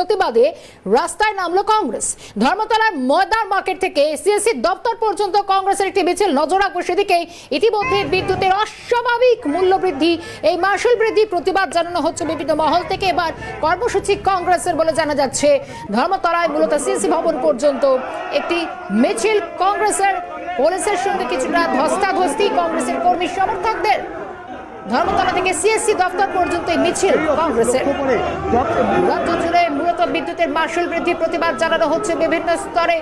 প্রতিবাদে রাস্তায় নামলো কংগ্রেস। ধর্মতলার ময়দার মার্কেট থেকে সিএসসি দপ্তর পর্যন্ত কংগ্রেসের একটি মিছিল। নজর রাখব সেদিকে ইতিমধ্যে বিদ্যুতের অস্বাভাবিক মূল্য বৃদ্ধি, এই মাসুল বৃদ্ধি প্রতিবাদ জানানো হচ্ছে বিভিন্ন মহল থেকে। এবার কর্মসূচি কংগ্রেসের বলে জানা যাচ্ছে, ধর্মতলায় মূলত সিএসসি ভবন পর্যন্ত একটি মিছিল কংগ্রেসের পুলিশের সঙ্গে কিছুটা ধস্তাধস্তি কংগ্রেসের কর্মী সমর্থকদের। ধর্মতলা থেকে সিএসসি দপ্তর পর্যন্ত মিছিল কংগ্রেসের। রাজ্য জুড়ে মূলত বিদ্যুতের মাসুল বৃদ্ধি প্রতিবাদ জানানো হচ্ছে বিভিন্ন স্তরে।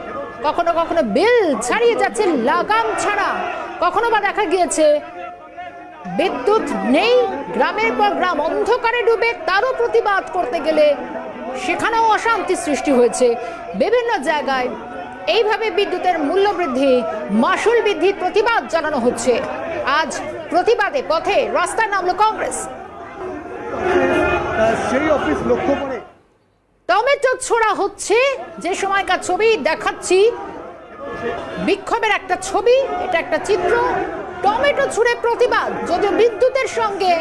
কখনো কখনো বিল ছাড়িয়ে যাচ্ছে, লাগাম ছাড়া। কখনো বা দেখা গিয়েছে, বিদ্যুৎ নেই, গ্রামের পর গ্রাম অন্ধকারে ডুবে তারও প্রতিবাদ করতে গেলে সেখানেও অশান্তি সৃষ্টি হয়েছে। বিভিন্ন জায়গায় এইভাবে বিদ্যুতের মূল্য বৃদ্ধি মাসুল বৃদ্ধির প্রতিবাদ জানানো হচ্ছে। আজ প্রতিবাদে পথে রাস্তায় নামলো কংগ্রেস। সেই অফিস লক্ষ্য করে টমেটো ছোড়া হচ্ছে। যে সময়কার ছবি দেখাচ্ছি, বিক্ষোভের একটা ছবি, এটা একটা চিত্র। টমেটো ছুঁড়ে প্রতিবাদ, যদিও বিদ্যুতের সঙ্গে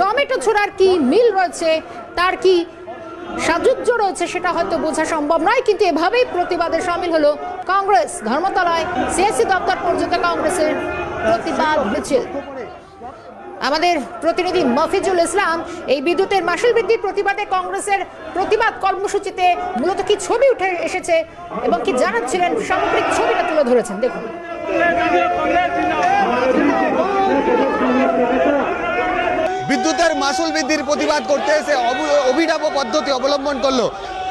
টমেটো ছোড়ার কি মিল রয়েছে, তার কি সাযুজ্য রয়েছে সেটা হয়তো বোঝা সম্ভব নয়, কিন্তু এভাবেই প্রতিবাদে সামিল হলো কংগ্রেস। ধর্মতলায় সিএসসি দপ্তর পর্যন্ত কংগ্রেসের প্রতিবাদ মিছিল। আমাদের প্রতিনিধি মফিজুল ইসলাম, এই বিদ্যুতের মাসুল বৃদ্ধির প্রতিবাদে কংগ্রেসের প্রতিবাদ কর্মসূচিতে মূলত কি ছবি উঠে এসেছে এবং কি জানাচ্ছিলেন সামগ্রিক ছবিটা তুলে ধরেছেন? দেখুন। বিদ্যুতের মাসুল বৃদ্ধির প্রতিবাদ করতে এসে অভিনব পদ্ধতি অবলম্বন করল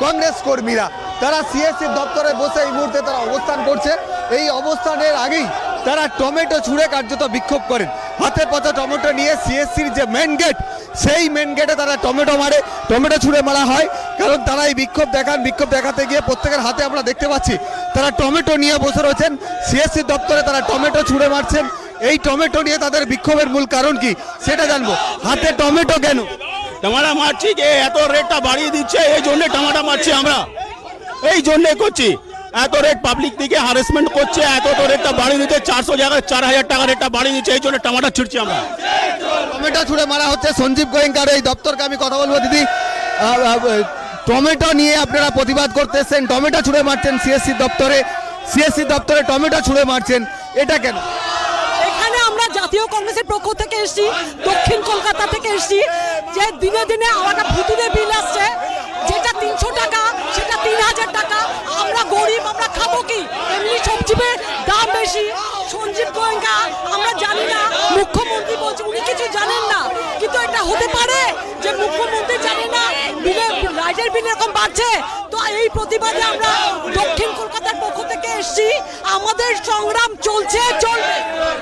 কংগ্রেস কর্মীরা। তারা সিএসসি দপ্তরে বসে এই মুহূর্তে তারা অবস্থান করছে। এই অবস্থানের আগেই তারা টমেটো ছুঁড়ে কার্যত বিক্ষোভ করেন। হাতে পথে টমেটো নিয়ে সিএসসির যে মেন গেট সেই মেন গেটে তারা টমেটো মারে। টমেটো ছুঁড়ে মারা হয়, কারণ তারা এই বিক্ষোভ দেখান। বিক্ষোভ দেখাতে গিয়ে প্রত্যেকের হাতে আমরা দেখতে পাচ্ছি, তারা টমেটো নিয়ে বসে রয়েছেন। সিএসসি দপ্তরে তারা টমেটো ছুঁড়ে মারছেন। এই টমেটো নিয়ে তাদের বিক্ষোভের মূল কারণ কি, সেটা জানব। হাতে টমেটো কেন? টমাটা মারছি যে এত রেটটা বাড়িয়ে দিচ্ছে, এই জন্য টমাটা মারছি আমরা। এই জন্যে করছি। এত রেট পাবলিক দিকে হারেসমেন্ট করছে এত তো রেটটা বাড়িয়ে দিচ্ছে চারশো জায়গায় চার হাজার টাকা রেটটা বাড়িয়ে দিচ্ছে এই জন্য টমাটা ছিড়ছি আমরা। টমেটো ছুঁড়ে মারা হচ্ছে সঞ্জীব গোয়েঙ্কার এই দপ্তরকে আমি কথা বলব দিদি। টমেটো নিয়ে আপনারা প্রতিবাদ করতে এসছেন টমেটো ছুঁড়ে মারছেন সিএসসি দপ্তরে সিএসসি দপ্তরে টমেটো ছুঁড়ে মারছেন এটা কেন? এখানে আমরা জাতীয় কংগ্রেসের পক্ষ থেকে এসেছি দক্ষিণ কলকাতা থেকে এসেছি যে দিনে দিনে আমাদের ভুতুরে বিল আসছে যেটা তিনশো টাকা সেটা তিন হাজার টাকা আমরা গরিব আমরা খাব কি এমনি সবজির দাম বেশি সঞ্জীব গোয়েঙ্কা, আমরা জানি না, মুখ্যমন্ত্রী বলছে, উনি কিছু জানেন না। কিন্তু এটা হতে পারে যে মুখ্যমন্ত্রী জানে না লাইটের বিল এরকম বাড়ছে। তো এই প্রতিবাদে আমরা দক্ষিণ কলকাতার পক্ষ থেকে এসেছি। আমাদের সংগ্রাম চলছে, চলবে।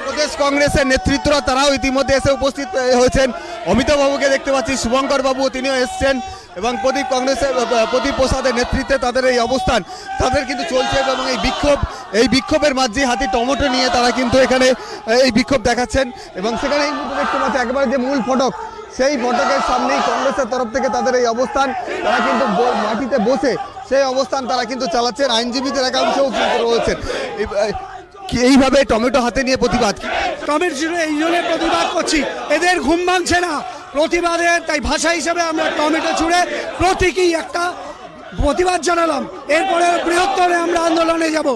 প্রদেশ কংগ্রেসের নেতৃত্বরা তারাও ইতিমধ্যে এসে উপস্থিত হয়েছেন। অমিতাভ বাবুকে দেখতে পাচ্ছি, শুভঙ্কর বাবু, তিনিও এসছেন। এবং প্রদীপ কংগ্রেসের প্রদীপ প্রসাদের নেতৃত্বে তাদের এই অবস্থান। তাদের কিন্তু চলছে এবং এই বিক্ষোভ এই বিক্ষোভের মাঝে হাতে টমেটো নিয়ে তারা কিন্তু এখানে এই বিক্ষোভ দেখাচ্ছেন। এবং সেখানে এই মুহূর্তে দেখতে পাচ্ছি একেবারে যে মূল ফটক, সেই ফটকের সামনেই কংগ্রেসের তরফ থেকে তাদের এই অবস্থান। তারা কিন্তু মাটিতে বসে সেই অবস্থান তারা কিন্তু চালাচ্ছেন। আইনজীবীদের একাংশও কিন্তু রয়েছেন। এইভাবে টমেটো হাতে নিয়ে প্রতিবাদ? টমেটো এই জন্য প্রতিবাদ করছি। এদের ঘুম ভাঙছে না। প্রতিবাদের তাই ভাষা হিসেবে আমরা টমেটো ছুঁড়ে প্রতীকী একটা প্রতিবাদ জানালাম। এরপরে বৃহত্তরে আমরা আন্দোলনে যাব।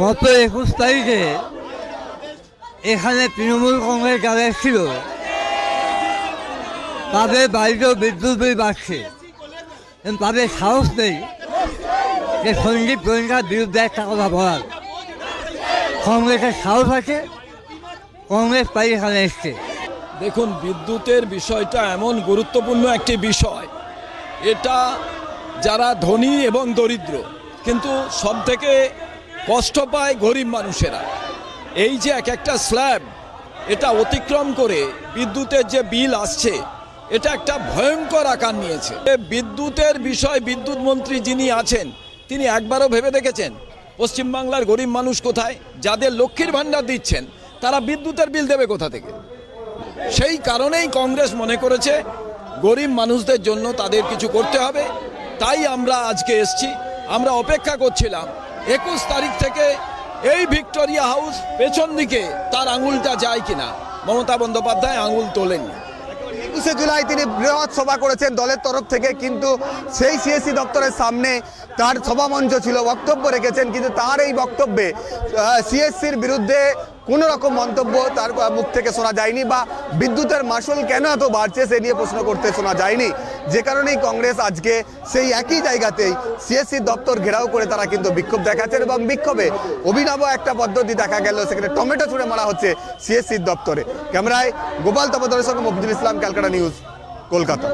গত একুশ তারিখে এখানে তৃণমূল কংগ্রেস যারা এসেছিল তাদের বাড়িতেও বিদ্যুৎ বিল বাড়ছে। তাদের সাহস নেই যে সঞ্জীব গোয়েঙ্কার বিরুদ্ধে একটা কথা বলার। কংগ্রেসের সাহস আছে কংগ্রেস তাই এখানে এসছে। দেখুন বিদ্যুতের বিষয়টা এমন গুরুত্বপূর্ণ একটি বিষয়। এটা যারা ধনী এবং দরিদ্র, কিন্তু সব থেকে কষ্ট পায় গরিব মানুষেরা। এই যে এক একটা স্ল্যাব, এটা অতিক্রম করে বিদ্যুতের যে বিল আসছে, এটা একটা ভয়ঙ্কর আকার নিয়েছে। বিদ্যুতের বিষয় বিদ্যুৎ মন্ত্রী যিনি আছেন, তিনি একবারও ভেবে দেখেছেন, পশ্চিমবাংলার গরিব মানুষ কোথায়, যাদের লক্ষ্মীর ভাণ্ডার দিচ্ছেন, তারা বিদ্যুতের বিল দেবে কোথা থেকে? সেই কারণেই কংগ্রেস মনে করেছে গরিব মানুষদের জন্য তাদের কিছু করতে হবে। তাই আমরা আজকে এসছি। আমরা অপেক্ষা করছিলাম। একুশ তারিখ থেকে এই ভিক্টোরিয়া হাউস পেছন দিকে তার আঙুলটা যায় কিনা। মমতা বন্দ্যোপাধ্যায় আঙুল তোলেননি একুশে জুলাই তিনি বৃহৎ সভা করেছেন দলের তরফ থেকে, কিন্তু সেই সিএসসি দপ্তরের সামনে তার সভামঞ্চ ছিল, বক্তব্য রেখেছেন, কিন্তু তার এই বক্তব্যে সিএসসির বিরুদ্ধে কোনো রকম মন্তব্য তার মুখ থেকে শোনা যায়নি বা বিদ্যুতের মাসুল কেন এত বাড়ছে সে নিয়ে প্রশ্ন করতে শোনা যায়নি। যে কারণেই কংগ্রেস আজকে সেই একই জায়গাতেই সিএসসি দপ্তর ঘেরাও করে তারা কিন্তু বিক্ষোভ দেখাচ্ছেন এবং বিক্ষোভে অভিনব একটা পদ্ধতি দেখা গেল, সেখানে টমেটো ছুঁড়ে মারা হচ্ছে সিএসসির দপ্তরে। ক্যামেরায় গোপাল তপদরের সঙ্গে মফিজুল ইসলাম, ক্যালকাটা নিউজ, কলকাতা।